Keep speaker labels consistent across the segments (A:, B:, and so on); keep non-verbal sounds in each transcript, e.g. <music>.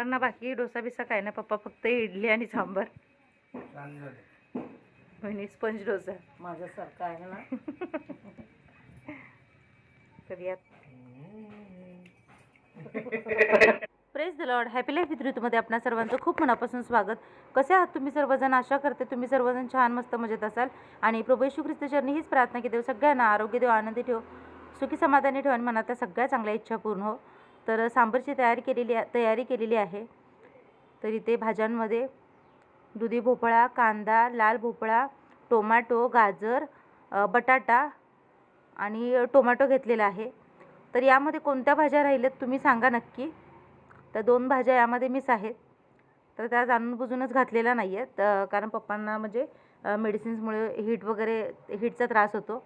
A: पप्पांना बाकी डोसा बिसा काय ना पप्पा फक्त इडली आणि सांबर म्हणे स्पंज डोसा
B: माझ्यासारखा आहे ना <laughs>
A: तर the lord happy life with ऋतूमध्ये आपणा सर्वांचं खूप मनापासून स्वागत कसे आहात तुम्ही सर्वजण आशा करते तुम्ही सर्वजण छान मस्त मजेत असाल आणि प्रभू येशू ख्रिस्त चरणी हीच प्रार्थना की देव सगळ्यांना आरोग्य देव आनंदी ठेव सुखी समाधानी ठेव आणि मनात सगळ्या चांगल्या इच्छा पूर्ण हो तर सांबरची तयारी केलेली तयारी केलेली आहे तर इथे भाज्यांमध्ये दुधी भोपळा कांदा लाल भोपळा टोमॅटो गाजर बटाटा आणि टोमॅटो घेतलेला आहे तर यामध्ये कोणत्या भाज्या राहिल्यात तुम्ही सांगा नक्की तर दोन भाज्या यामध्ये मिस आहेत तर त्या जाणून बुजूनच घातलेल्या नाही आहेत कारण पप्पांना म्हणजे मेडिसिन्समुळे हीट वगैरे हीटचा त्रास होतो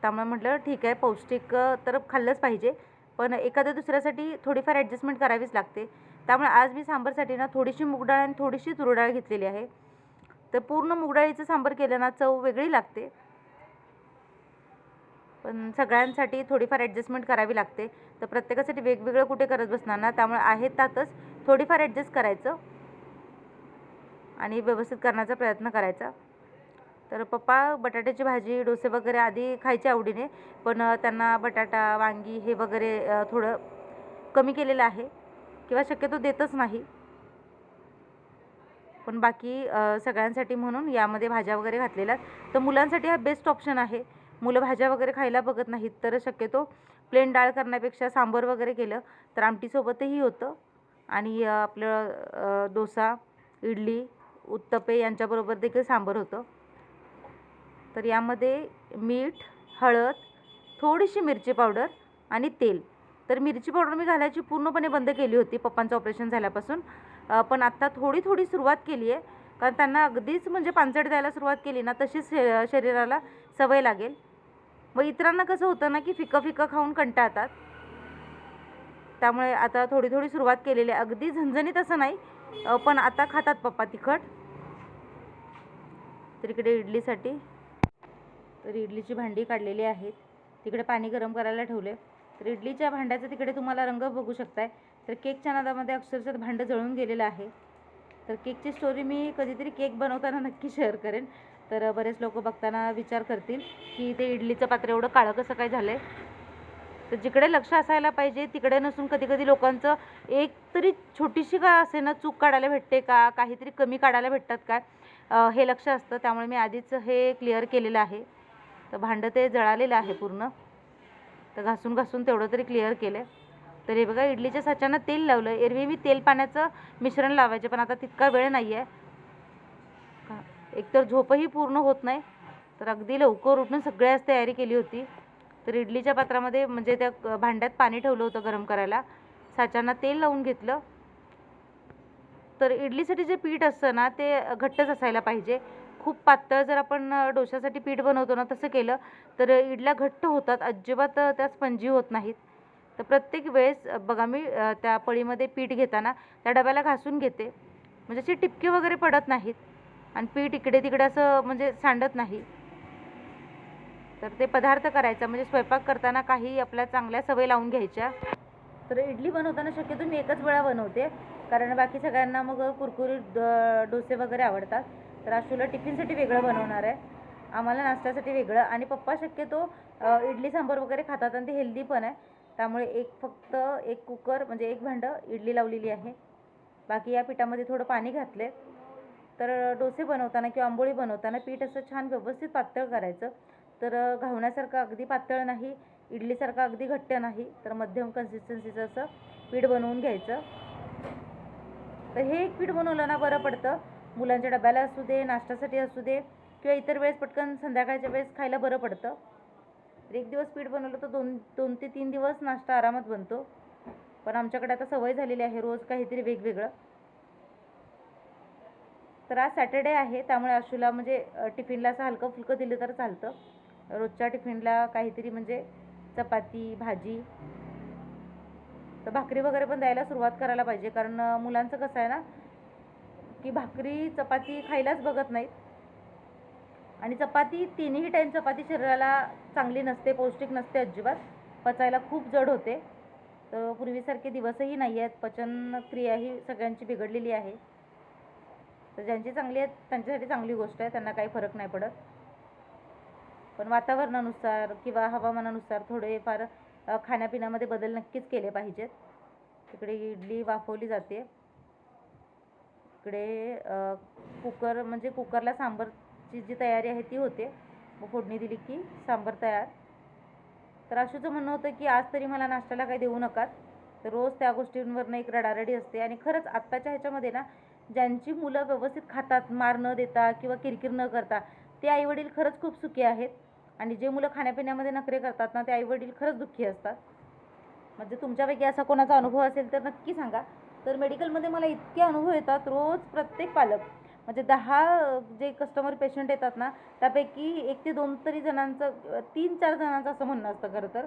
A: त्यामुळे म्हटलं ठीक आहे पौष्टिक तर खाल्लंच पाहिजे पण एखाद्या दुसऱ्यासाठी थोडीफार ॲडजस्टमेंट करावीच लागते त्यामुळे आज मी सांबरसाठी ना थोडीशी मुगडाळ आणि थोडीशी तुरडाळ घेतलेली आहे तर पूर्ण मुगडाळीचं सांबर केलं ना चव वेगळी लागते पण सगळ्यांसाठी थोडीफार ॲडजस्टमेंट करावी लागते तर प्रत्येकासाठी वेगवेगळं कुठे करत बसणार ना त्यामुळे आहे त्यातच थोडीफार ॲडजस्ट करायचं आणि व्यवस्थित करण्याचा प्रयत्न करायचा तर पप्पा बटाट्याची भाजी डोसे वगैरे आधी खायचे आवडीने पण त्यांना बटाटा वांगी हे वगैरे थोडं कमी केलेलं आहे किंवा शक्यतो देतच नाही पण बाकी सगळ्यांसाठी म्हणून यामध्ये भाज्या वगैरे घातलेल्या तर मुलांसाठी हा बेस्ट ऑप्शन आहे मुलं भाज्या वगैरे खायला बघत नाहीत तर शक्यतो प्लेन डाळ करण्यापेक्षा सांबर वगैरे केलं तर आमटीसोबतही होतं आणि आपलं डोसा इडली उत्तपे यांच्याबरोबर देखील सांबर होतं तर यामध्ये मीठ हळद थोडीशी मिरची पावडर आणि तेल तर मिरची पावडर मी घालायची पूर्णपणे बंद केली होती पप्पांचं ऑपरेशन झाल्यापासून पण आत्ता थोडी थोडी सुरुवात केली आहे कारण त्यांना अगदीच म्हणजे पानसट द्यायला सुरुवात केली ना तशीच शरीराला सवय लागेल मग इतरांना कसं होतं ना की फिकं फिकं खाऊन कंटाळतात त्यामुळे आता थोडी थोडी सुरुवात केलेली आहे अगदी झणझणीत असं नाही पण आता खातात पप्पा तिखट तर इकडे इडलीसाठी तर इडलीची भांडी काढलेली आहेत तिकडे पाणी गरम करायला ठेवले तर इडलीच्या भांड्याचा तिकडे तुम्हाला रंग बघू शकताय तर केकच्या नादामध्ये अक्षरशः भांडं जळून गेलेलं आहे तर केकची स्टोरी मी कधीतरी केक बनवताना नक्की शेअर करेन तर बरेच लोक बघताना विचार करतील की ते इडलीचं पात्र एवढं काळं कसं काय झालं आहे तर जिकडे लक्ष असायला पाहिजे तिकडे नसून कधी कधी लोकांचं एक तरी छोटीशी का असे ना चूक काढायला भेटते का काहीतरी कमी काढायला भेटतात काय हे लक्ष असतं त्यामुळे मी आधीच हे क्लिअर केलेलं आहे तर भांडं ते जळालेलं आहे पूर्ण तर घासून घासून तेवढं तरी क्लिअर केलं तर हे बघा इडलीच्या साच्यानं तेल लावलं एरवी मी तेल पाण्याचं मिश्रण लावायचे पण आता तितका वेळ नाही आहे एकतर झोपही पूर्ण होत नाही तर अगदी लवकर उठून सगळ्याच तयारी केली होती तर इडलीच्या पात्रामध्ये म्हणजे त्या भांड्यात पाणी ठेवलं होतं गरम करायला साच्यांना तेल लावून घेतलं तर इडलीसाठी जे पीठ असतं ना ते घट्टच असायला पाहिजे खूप पातळ जर आपण डोशासाठी पीठ बनवतो ना तसं केलं तर इडल्या घट्ट होतात अजिबात त्या स्पंजी होत नाहीत तर प्रत्येक वेळेस बघा मी त्या पळीमध्ये पीठ घेताना त्या डब्याला घासून घेते म्हणजे अशी टिपके वगैरे पडत नाहीत आणि पीठ इकडे तिकडे असं म्हणजे सांडत नाही तर ते पदार्थ करायचा म्हणजे स्वयंपाक करताना काही आपल्या चांगल्या सवयी लावून घ्यायच्या तर इडली बनवताना शक्यतो मी एकच वेळा बनवते कारण बाकी सगळ्यांना मग कुरकुरीत डोसे वगैरे आवडतात तर आशूला टिफिनसाठी वेगळं बनवणार आहे आम्हाला नाश्त्यासाठी वेगळं आणि पप्पा शक्यतो इडली सांबर वगैरे खातात आणि ते हेल्दी पण आहे त्यामुळे एक फक्त एक कुकर म्हणजे एक भांडं इडली लावलेली आहे बाकी या पिठामध्ये थोडं पाणी घातले तर डोसे बनवताना किंवा आंबोळी बनवताना पीठ असं छान व्यवस्थित पातळ करायचं तर घावण्यासारखं अगदी पातळ नाही इडलीसारखं अगदी घट्ट नाही तर मध्यम कन्सिस्टन्सीचं असं पीठ बनवून घ्यायचं तर हे एक पीठ बनवलं ना बरं पडतं मुलांच्या डब्याला असू दे नाश्त्यासाठी असू दे किंवा इतर वेळेस पटकन संध्याकाळच्या वेळेस खायला बरं पडतं एक दिवस पीठ बनवलं तर दोन दोन ते तीन दिवस नाश्ता आरामात बनतो पण आमच्याकडे आता सवय झालेली आहे रोज काहीतरी वेगवेगळं तर आज सॅटर्डे आहे त्यामुळे आशूला म्हणजे टिफिनला असं हलकं फुलकं दिलं तर चालतं रोजच्या टिफिनला काहीतरी म्हणजे चपाती भाजी तर भाकरी वगैरे पण द्यायला सुरुवात करायला पाहिजे कारण मुलांचं कसं आहे ना की भाकरी चपाती खायलाच बघत नाहीत आणि चपाती तिन्ही टाईम चपाती शरीराला चांगली नसते पौष्टिक नसते अजिबात पचायला खूप जड होते तर पूर्वीसारखे दिवसही नाही आहेत पचन सगळ्यांची बिघडलेली आहे तर ज्यांची चांगली आहेत त्यांच्यासाठी चांगली गोष्ट आहे त्यांना काही फरक नाही पडत पण वातावरणानुसार किंवा हवामानानुसार फार खाण्यापिण्यामध्ये बदल नक्कीच केले पाहिजेत तिकडे इडली वाफवली जाते इकडे कुकर म्हणजे कुकरला सांबारची जी तयारी आहे ती होते मग फोडणी दिली की सांबर तयार तर आशूचं म्हणणं होतं की आज तरी मला नाश्त्याला काही देऊ नका तर रोज त्या गोष्टींवरनं एक रडारडी असते आणि खरंच आत्ताच्या ह्याच्यामध्ये ना ज्यांची मुलं व्यवस्थित खातात मार न देता किंवा किरकिर न करता ते आईवडील खरंच खूप सुखी आहेत आणि जे मुलं खाण्यापिण्यामध्ये नखरे करतात ना ते आईवडील खरंच दुःखी असतात म्हणजे तुमच्यापैकी असा कोणाचा अनुभव असेल तर नक्की सांगा तर मेडिकलमध्ये मला इतके अनुभव येतात रोज प्रत्येक पालक म्हणजे दहा जे कस्टमर पेशंट येतात ना त्यापैकी एक ते दोन तरी जणांचं तीन चार जणांचं असं म्हणणं असतं खरं तर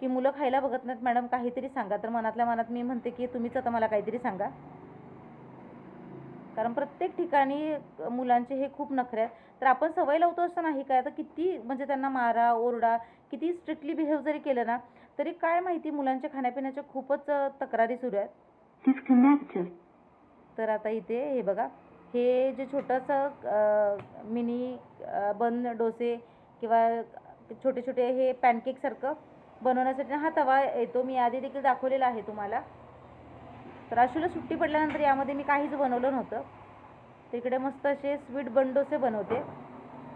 A: की मुलं खायला बघत नाहीत मॅडम काहीतरी सांगा तर मनातल्या मनात मी म्हणते की तुम्हीच आता मला काहीतरी सांगा कारण प्रत्येक ठिकाणी मुलांचे हे खूप नखरे आहेत तर आपण सवय लावतो असं नाही काय आता किती म्हणजे त्यांना मारा ओरडा किती स्ट्रिक्टली बिहेव जरी केलं ना तरी काय माहिती मुलांच्या खाण्यापिण्याच्या खूपच तक्रारी सुरू आहेत तर आता इथे हे बघा हे जे छोटंसं मिनी बन डोसे किंवा छोटे छोटे हे पॅनकेकसारखं बनवण्यासाठी हा तवा येतो मी आधी देखील दाखवलेला आहे तुम्हाला तर अशुला सुट्टी पडल्यानंतर यामध्ये मी काहीच बनवलं नव्हतं तिकडे मस्त असे स्वीट बन डोसे बनवते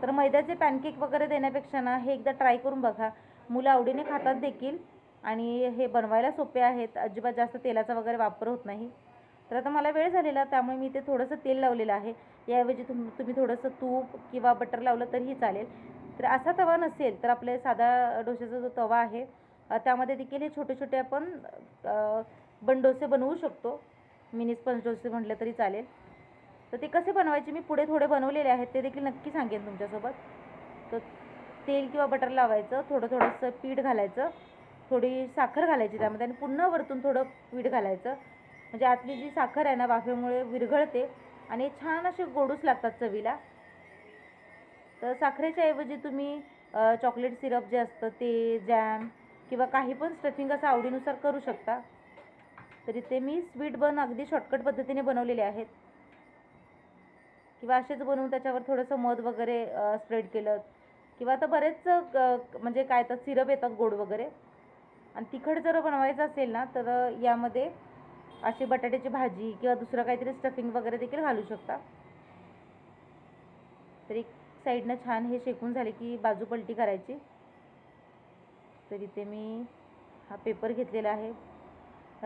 A: तर मैद्याचे पॅनकेक वगैरे देण्यापेक्षा ना हे एकदा ट्राय करून बघा मुलं आवडीने खातात देखील आणि हे बनवायला सोपे आहेत अजिबात जास्त तेलाचा वगैरे वापर होत नाही तर आता मला वेळ झालेला त्यामुळे मी इथे थोडंसं तेल लावलेलं आहे याऐवजी तुम तुम्ही थोडंसं तूप किंवा बटर लावलं तरीही चालेल तर असा तवा नसेल तर आपले साधा डोश्याचा जो तवा आहे त्यामध्ये देखील हे छोटे छोटे आपण बनडोसे बनवू शकतो मिनी स्पंज डोसे म्हटलं तरी चालेल तर ते कसे बनवायचे मी पुढे थोडे बनवलेले आहेत ते देखील नक्की सांगेन तुमच्यासोबत तर तेल किंवा बटर लावायचं थोडं थोडंसं पीठ घालायचं थोडी साखर घालायची त्यामध्ये आणि पुन्हा वरतून थोडं पीठ घालायचं म्हणजे आतली जी साखर आहे ना वाफेमुळे विरघळते आणि छान असे गोडूस लागतात चवीला तर साखरेच्या ऐवजी तुम्ही चॉकलेट सिरप जे असतं ते जॅम किंवा काही पण स्टफिंग असं आवडीनुसार करू शकता तरी ते मी स्वीट बन अगदी शॉर्टकट पद्धतीने बनवलेले आहेत किंवा असेच बनवून त्याच्यावर थोडंसं मध वगैरे स्प्रेड केलं किंवा आता बरेच म्हणजे काय तर सिरप येतात गोड वगैरे आणि तिखट जर बनवायचं असेल ना तर यामध्ये अशी बटाट्याची भाजी किंवा दुसरं काहीतरी स्टफिंग वगैरे देखील घालू शकता तर एक साईडनं छान हे शेकून झाले की बाजू पलटी करायची तर इथे मी हा पेपर घेतलेला आहे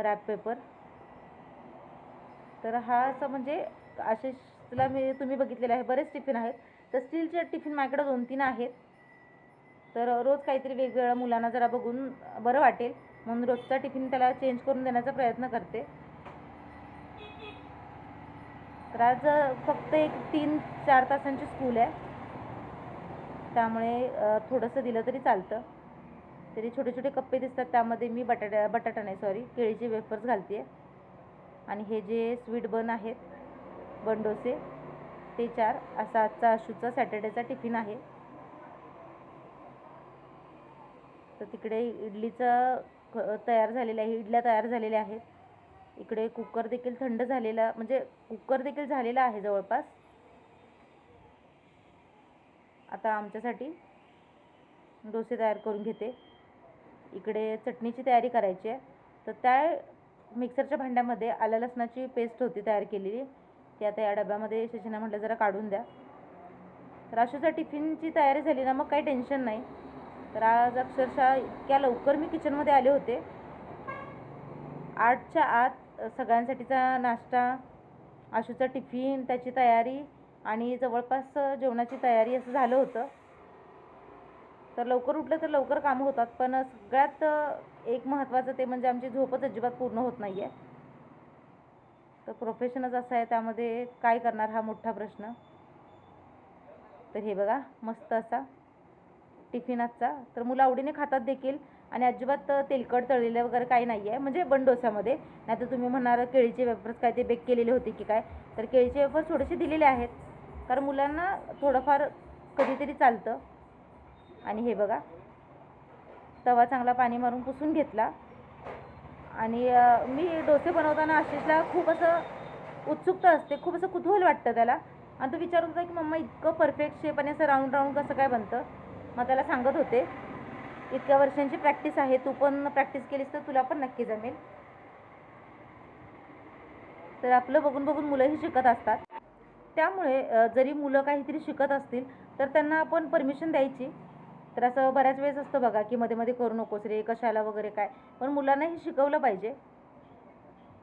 A: रॅप पेपर तर हा असं म्हणजे असे तुला मी तुम्ही बघितलेला आहे बरेच टिफिन आहेत तर स्टीलचे टिफिन माझ्याकडं दोन तीन आहेत तर रोज काहीतरी वेगवेगळ्या मुलांना जरा बघून बरं वाटेल म्हणून रोजचा टिफिन त्याला चेंज करून देण्याचा प्रयत्न करते तर आज फक्त एक तीन चार तासांची स्कूल आहे त्यामुळे थोडंसं दिलं तरी चालतं तरी छोटे छोटे कप्पे दिसतात त्यामध्ये मी बटाटा बटाटा नाही सॉरी केळीचे वेफर्स घालते आणि हे जे स्वीट बन आहेत बनडोसे ते चार असा आजचा आशूचा सॅटर्डेचा टिफिन आहे तर तिकडे इडलीचं तयार झालेलं आहे इडल्या तयार झालेल्या आहेत इकडे कुकर देखील थंड झालेला म्हणजे कुकर देखील झालेला आहे जवळपास आता आमच्यासाठी डोसे तयार करून घेते इकडे चटणीची तयारी करायची आहे तर त्या मिक्सरच्या भांड्यामध्ये आल्या लसणाची पेस्ट होती तयार केलेली की आता या डब्यामध्ये शशीना म्हटलं जरा काढून द्या तर आशूच्या टिफिनची तयारी झाली ना मग काही टेन्शन नाही तर आज अक्षरशः इतक्या लवकर मी किचनमध्ये आले होते आठच्या आत सगळ्यांसाठीचा नाश्ता आशूचा टिफिन त्याची तयारी आणि जवळपास जेवणाची तयारी असं झालं होतं तर लवकर उठलं तर लवकर कामं होतात पण सगळ्यात एक महत्त्वाचं ते म्हणजे आमची झोपच अजिबात पूर्ण होत नाही आहे तर प्रोफेशनच असं आहे त्यामध्ये काय करणार हा मोठा प्रश्न तर हे बघा मस्त असा टिफिनाचा तर मुलं आवडीने खातात देखील आणि अजिबात तेलकट तळलेलं वगैरे काही नाही आहे म्हणजे बंडोसामध्ये डोसामध्ये नाही तर तुम्ही म्हणणार केळीचे वेफर्स काय ते बेक केलेले होते की काय तर केळीचे वेफर्स थोडेसे दिलेले आहेत कारण मुलांना थोडंफार कधीतरी चालतं आणि हे बघा तवा चांगला पाणी मारून पुसून घेतला आणि मी डोसे बनवताना आशिषला खूप असं उत्सुकता असते खूप असं कुतूहल वाटतं त्याला आणि तो विचारून होता की मम्मा इतकं परफेक्ट शेप आणि असं राऊंड राऊंड कसं काय बनतं मग त्याला सांगत होते इतक्या वर्षांची प्रॅक्टिस आहे तू पण प्रॅक्टिस केलीस तर तुला पण नक्की जमेल तर आपलं बघून बघून मुलंही शिकत असतात त्यामुळे जरी मुलं काहीतरी शिकत असतील तर त्यांना आपण परमिशन द्यायची तर असं बऱ्याच वेळेस असतं बघा की मध्ये मध्ये करू नकोस रे कशाला वगैरे काय पण मुलांना हे शिकवलं पाहिजे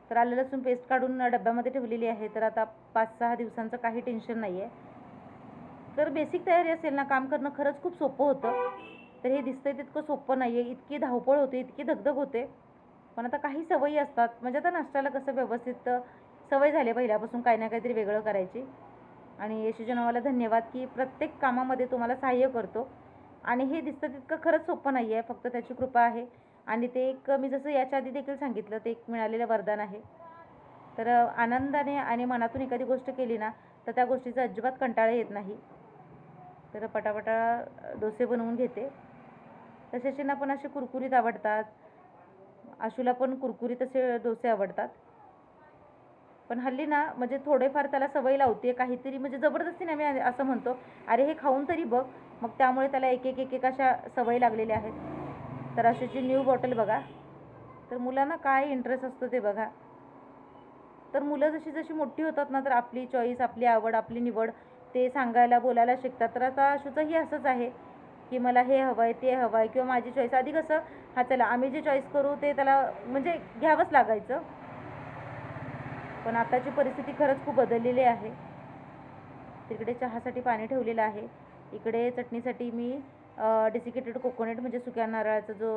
A: तर आलं लसूण पेस्ट काढून डब्यामध्ये ठेवलेली आहे तर आता पाच सहा दिवसांचं काही टेन्शन नाही आहे तर बेसिक तयारी असेल ना काम करणं खरंच खूप सोपं होतं तर हे दिसतंय तितकं सोपं नाही आहे इतकी धावपळ होते इतकी धगधग होते पण आता काही सवयी असतात म्हणजे आता नाश्त्याला कसं व्यवस्थित सवय झाली पहिल्यापासून काही ना काहीतरी वेगळं करायची आणि यशुजनावाला धन्यवाद की प्रत्येक कामामध्ये तुम्हाला सहाय्य करतो आणि हे दिसतं तितकं खरंच सोपं नाही आहे फक्त त्याची कृपा आहे आणि ते एक मी जसं याच्या आधी देखील सांगितलं ते एक मिळालेलं वरदान आहे तर आनंदाने आणि मनातून एखादी गोष्ट केली ना तर त्या गोष्टीचा अजिबात कंटाळा येत नाही तर पटापटा डोसे बनवून घेते ना पण असे कुरकुरीत आवडतात आशूला पण कुरकुरीत असे डोसे आवडतात पण हल्ली ना म्हणजे थोडेफार त्याला सवय लावते काहीतरी म्हणजे जबरदस्तीने नाही मी असं म्हणतो अरे हे खाऊन तरी बघ मग त्यामुळे त्याला एक एक एक अशा सवयी लागलेल्या आहेत तर अशाची न्यू बॉटल बघा तर मुलांना काय इंटरेस्ट असतो ते बघा तर मुलं जशी जशी मोठी होतात ना तर आपली चॉईस आपली आवड आपली निवड ते सांगायला बोलायला शिकतात तर आता अशूचंही असंच आहे की मला हे हवं आहे ते हवं आहे किंवा माझी चॉईस आधी कसं हा चला आम्ही जे चॉईस करू ते त्याला म्हणजे घ्यावंच लागायचं पण आताची परिस्थिती खरंच खूप बदललेली आहे तिकडे चहासाठी पाणी ठेवलेलं आहे इकडे चटणीसाठी मी डेसिकेटेड कोकोनट म्हणजे सुक्या नारळाचा जो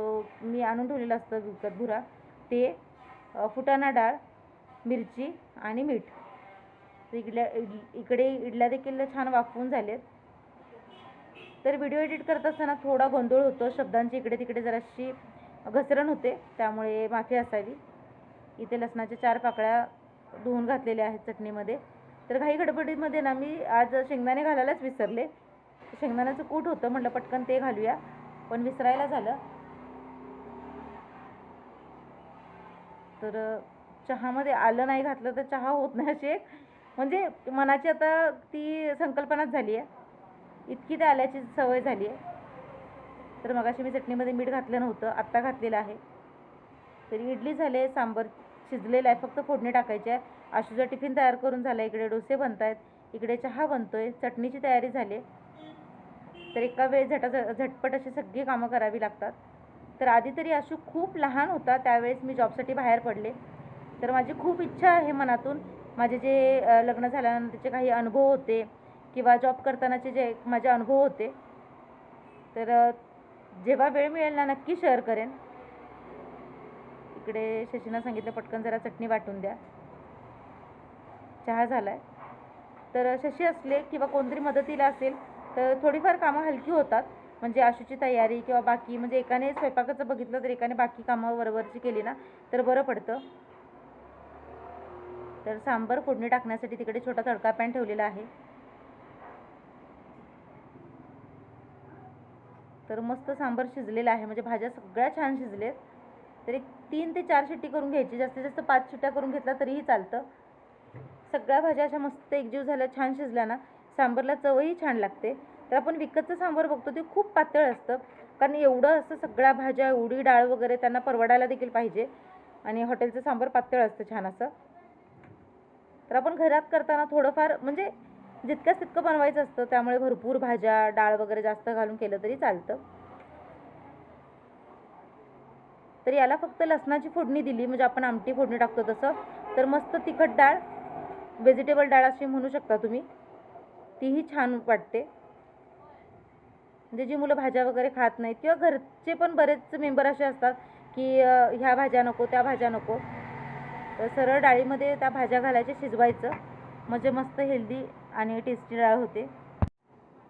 A: मी आणून ठेवलेला असतं विकत भुरा ते फुटाणा डाळ मिरची आणि मीठ इडल्या इकडे इडल्या देखील छान वाफवून झालेत तर व्हिडिओ एडिट करत असताना थोडा गोंधळ होतो शब्दांची इकडे तिकडे जराशी घसरण होते त्यामुळे माफी असावी इथे लसणाच्या चार पाकळ्या धुवून घातलेल्या आहेत चटणीमध्ये तर काही गडबडीमध्ये ना मी आज शेंगदाणे घालायलाच विसरले शेंगदाण्याचं कूट होतं म्हटलं पटकन ते घालूया पण विसरायला झालं तर चहामध्ये आलं नाही घातलं तर चहा होत नाही अशी एक म्हणजे मनाची आता ती संकल्पनाच झाली आहे इतकी त्या आल्याची सवय झाली आहे तर मगाशी मी चटणीमध्ये मीठ घातलं नव्हतं आत्ता घातलेलं आहे तरी इडली झाले सांबर शिजलेलं आहे फक्त फोडणी टाकायची आहे आशूचा टिफिन तयार करून झाला इकडे डोसे बनत आहेत इकडे चहा बनतो आहे चटणीची तयारी झाली आहे तर एका वेळेस झटा झटपट अशी सगळी कामं करावी लागतात तर आधी तरी अशू खूप लहान होता त्यावेळेस मी जॉबसाठी बाहेर पडले तर माझी खूप इच्छा आहे मनातून माझे जे लग्न झाल्यानंतरचे काही अनुभव होते किंवा जॉब करतानाचे जे माझे अनुभव होते तर जेव्हा वेळ मिळेल ना नक्की शेअर करेन इकडे शशीनं सांगितलं पटकन जरा चटणी वाटून द्या चहा झाला आहे तर शशी असले किंवा कोणतरी मदतीला असेल तर थोडीफार कामं हलकी होतात म्हणजे आशूची तयारी किंवा बाकी म्हणजे एकाने स्वयंपाकाचं बघितलं तर एकाने बाकी कामं वरवरची केली ना तर बरं पडतं तर सांबर फोडणी टाकण्यासाठी तिकडे छोटा तडका पॅन ठेवलेला आहे तर मस्त सांबर शिजलेला आहे म्हणजे भाज्या सगळ्या छान शिजलेत तरी एक तीन ते चार शिट्टी करून घ्यायची जास्तीत जास्त पाच शिट्ट्या करून घेतल्या तरीही चालतं सगळ्या भाज्या अशा मस्त एकजीव झाल्या छान शिजल्या ना सांबरला चवही छान लागते तर आपण विकतचं सांबर बघतो ते खूप पातळ असतं कारण एवढं असं सगळ्या भाज्या एवढी डाळ वगैरे त्यांना परवडायला देखील पाहिजे आणि हॉटेलचं सांबर पातळ असतं छान असं तर आपण घरात करताना थोडंफार म्हणजे जितकंच तितकं बनवायचं असतं त्यामुळे भरपूर भाज्या डाळ वगैरे जास्त घालून केलं तरी चालतं तर याला फक्त लसणाची फोडणी दिली म्हणजे आपण आमटी फोडणी टाकतो तसं तर मस्त तिखट डाळ व्हेजिटेबल डाळ अशी म्हणू शकता तुम्ही तीही छान वाटते म्हणजे जी मुलं भाज्या वगैरे खात नाहीत किंवा घरचे पण बरेच मेंबर असे असतात की ह्या भाज्या नको त्या भाज्या नको तर सरळ डाळीमध्ये त्या भाज्या घालायच्या शिजवायचं म्हणजे मस्त हेल्दी आणि टेस्टी डाळ होते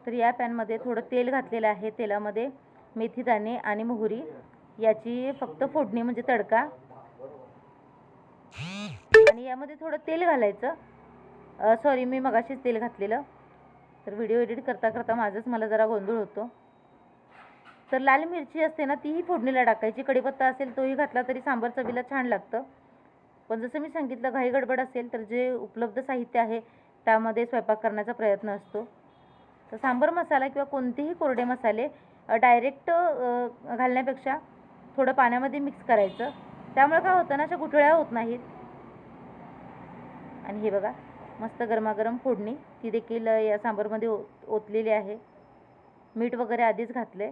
A: तर या पॅनमध्ये थोडं तेल घातलेलं आहे तेलामध्ये मेथी दाणे आणि मोहरी याची फक्त फोडणी म्हणजे तडका आणि यामध्ये थोडं तेल घालायचं सॉरी मी मगाशीच तेल घातलेलं तर व्हिडिओ एडिट करता करता माझंच मला जरा गोंधळ होतो तर लाल मिरची असते ना तीही फोडणीला टाकायची कडीपत्ता असेल तोही घातला तरी सांबार चवीला छान लागतं पण जसं मी सांगितलं घाई गडबड असेल तर जे उपलब्ध साहित्य आहे त्यामध्ये स्वयंपाक करण्याचा प्रयत्न असतो तर सांबर मसाला किंवा कोणतेही कोरडे मसाले डायरेक्ट घालण्यापेक्षा थोडं पाण्यामध्ये मिक्स करायचं त्यामुळे काय होतं ना अशा गुठळ्या होत नाहीत आणि हे बघा मस्त गरमागरम फोडणी ती देखील या सांबरमध्ये ओ ओतलेली आहे मीठ वगैरे आधीच घातले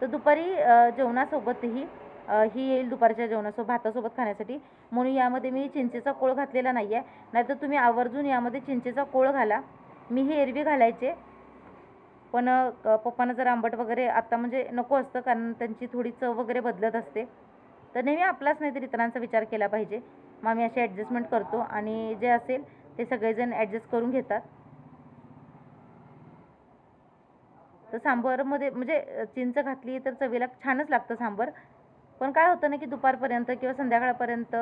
A: तर दुपारी जेवणासोबतही ही येईल दुपारच्या जेवणासोबत भातासोबत खाण्यासाठी म्हणून यामध्ये मी चिंचेचा कोळ घातलेला नाही आहे नाहीतर तुम्ही आवर्जून यामध्ये चिंचेचा कोळ घाला मी हे एरवी घालायचे पण पप्पांना जर आंबट वगैरे आत्ता म्हणजे नको असतं कारण त्यांची थोडी चव वगैरे बदलत असते तर नेहमी आपलाच नाही तर इतरांचा विचार केला पाहिजे मग आम्ही असे ॲडजस्टमेंट करतो आणि जे असेल ते सगळेजण ॲडजस्ट करून घेतात तर सांबारमध्ये म्हणजे चिंच घातली तर चवीला छानच लागतं सांबर पण काय होतं ना की दुपारपर्यंत किंवा संध्याकाळपर्यंत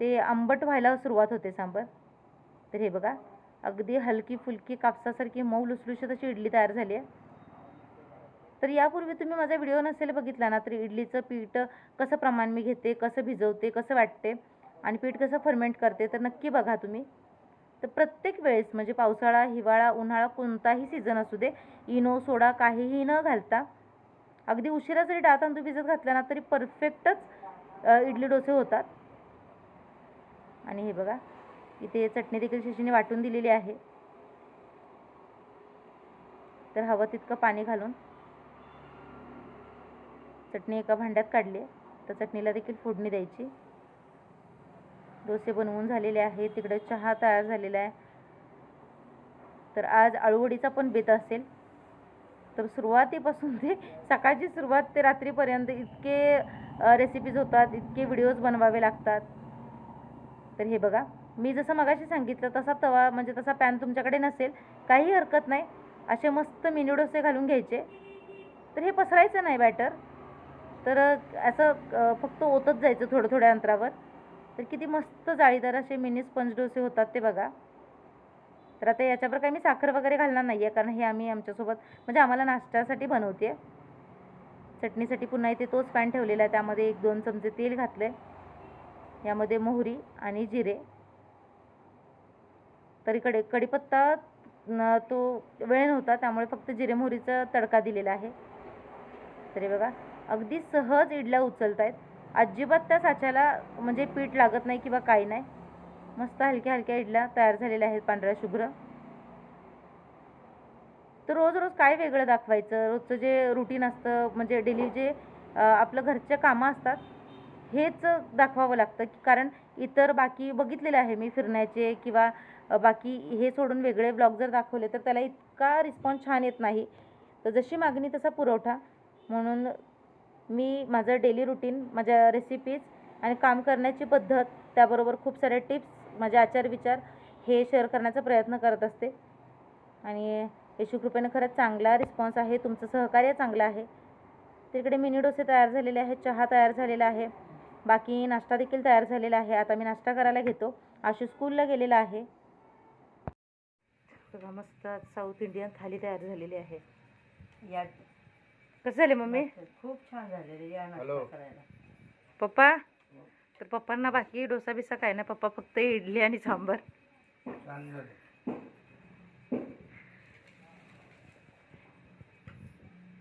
A: ते आंबट व्हायला सुरुवात होते सांबर तर हे बघा अगदी हलकी फुलकी कापसासारखी मऊ लुसलुशीत अशी इडली तयार झाली आहे तर यापूर्वी तुम्ही माझा व्हिडिओ नसेल बघितला ना तर इडलीचं पीठ कसं प्रमाण मी घेते कसं भिजवते कसं वाटते आणि पीठ कसं फर्मेंट करते तर नक्की बघा तुम्ही तर प्रत्येक वेळेस म्हणजे पावसाळा हिवाळा उन्हाळा कोणताही सीझन असू दे इनो सोडा काहीही न घालता अगदी उशिरा जरी डाळ तांदूळ भिजत घातला ना तरी परफेक्टच इडली डोसे होतात आणि हे बघा इथे चटणी देखील शिशीने वाटून दिलेली आहे तर हवं तितकं पाणी घालून चटणी एका भांड्यात काढली तर चटणीला देखील फोडणी द्यायची डोसे बनवून झालेले आहे तिकडे चहा तयार झालेला आहे तर आज आळूवडीचा पण बेत असेल तर सुरुवातीपासून ते <laughs> सकाळची सुरुवात ते रात्रीपर्यंत इतके रेसिपीज होतात इतके व्हिडिओज बनवावे लागतात तर हे बघा मी जसं मगाशी सांगितलं तसा तवा म्हणजे तसा पॅन तुमच्याकडे नसेल काही हरकत नाही असे मस्त मिनी डोसे घालून घ्यायचे तर हे पसरायचं नाही बॅटर तर असं फक्त ओतत जायचं थोडं थोड्या अंतरावर तर किती मस्त जाळीदार असे मिनी स्पंज डोसे होतात ते बघा तर आता याच्यावर काही मी साखर वगैरे घालणार नाही आहे कारण हे आम्ही आमच्यासोबत म्हणजे आम्हाला नाश्त्यासाठी बनवते चटणीसाठी पुन्हा इथे तोच पॅन ठेवलेला आहे त्यामध्ये एक दोन चमचे तेल घातलं यामध्ये मोहरी आणि जिरे तरी कडे कडीपत्ता तो वेळ नव्हता त्यामुळे फक्त जिरे मोहरीचा तडका दिलेला आहे तरी बघा अगदी सहज इडल्या उचलत आहेत अजिबात त्या साच्याला म्हणजे पीठ लागत नाही किंवा काही नाही मस्त हलक्या हलक्या इडल्या तयार झालेल्या आहेत पांढऱ्या शुभ्र तर रोज रोज काय वेगळं दाखवायचं रोजचं जे रुटीन असतं म्हणजे डेली जे आपलं घरच्या कामं असतात हेच दाखवावं लागतं कारण इतर बाकी बघितलेलं आहे मी फिरण्याचे किंवा बाकी हे सोडून वेगळे ब्लॉग जर दाखवले तर त्याला इतका रिस्पॉन्स छान येत नाही तर जशी मागणी तसा पुरवठा म्हणून मी माझं डेली रुटीन माझ्या रेसिपीज आणि काम करण्याची पद्धत त्याबरोबर खूप सारे टिप्स माझे आचार विचार हे शेअर करण्याचा प्रयत्न करत असते आणि यशुकृपेनं खरंच चांगला रिस्पॉन्स आहे तुमचं सहकार्य चांगलं आहे तिकडे मिनी डोसे तयार झालेले आहेत चहा तयार झालेला आहे बाकी नाश्ता देखील तयार झालेला आहे आता मी नाश्ता करायला घेतो आशू स्कूलला गेलेला आहे सगळं मस्त साऊथ इंडियन थाली तयार झालेली आहे
B: या
A: कसं झाले मम्मी
B: खूप छान झाले या नाश्ता करायला
A: पप्पा तर पप्पांना बाकी डोसा बिसा काय ना पप्पा फक्त इडली आणि सांबर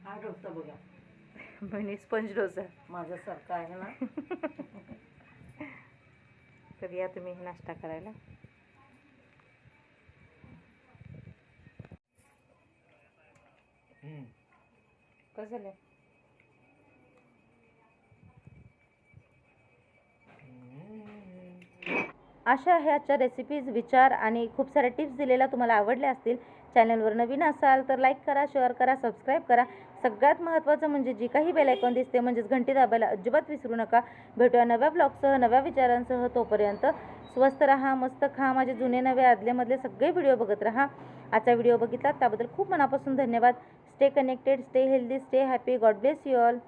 B: हा डोसा बघा
A: बणी स्पंज डोसा
B: सारखा आहे ना <laughs>
A: तर या तुम्ही नाश्ता करायला बरं झालं अशा ह्याच्या रेसिपीज विचार आणि खूप साऱ्या टिप्स दिलेल्या तुम्हाला आवडल्या असतील चॅनलवर नवीन असाल तर लाईक करा शेअर करा सबस्क्राईब करा सगळ्यात महत्त्वाचं म्हणजे जी काही बेलायकॉन दिसते म्हणजेच घंटी दाबायला अजिबात विसरू नका भेटूया नव्या ब्लॉगसह नव्या विचारांसह तोपर्यंत स्वस्त राहा मस्त खा माझे जुने नवे आदलेमधले सगळे व्हिडिओ बघत राहा आजचा व्हिडिओ बघितला त्याबद्दल खूप मनापासून धन्यवाद Stay connected, stay healthy, stay happy. God bless you all.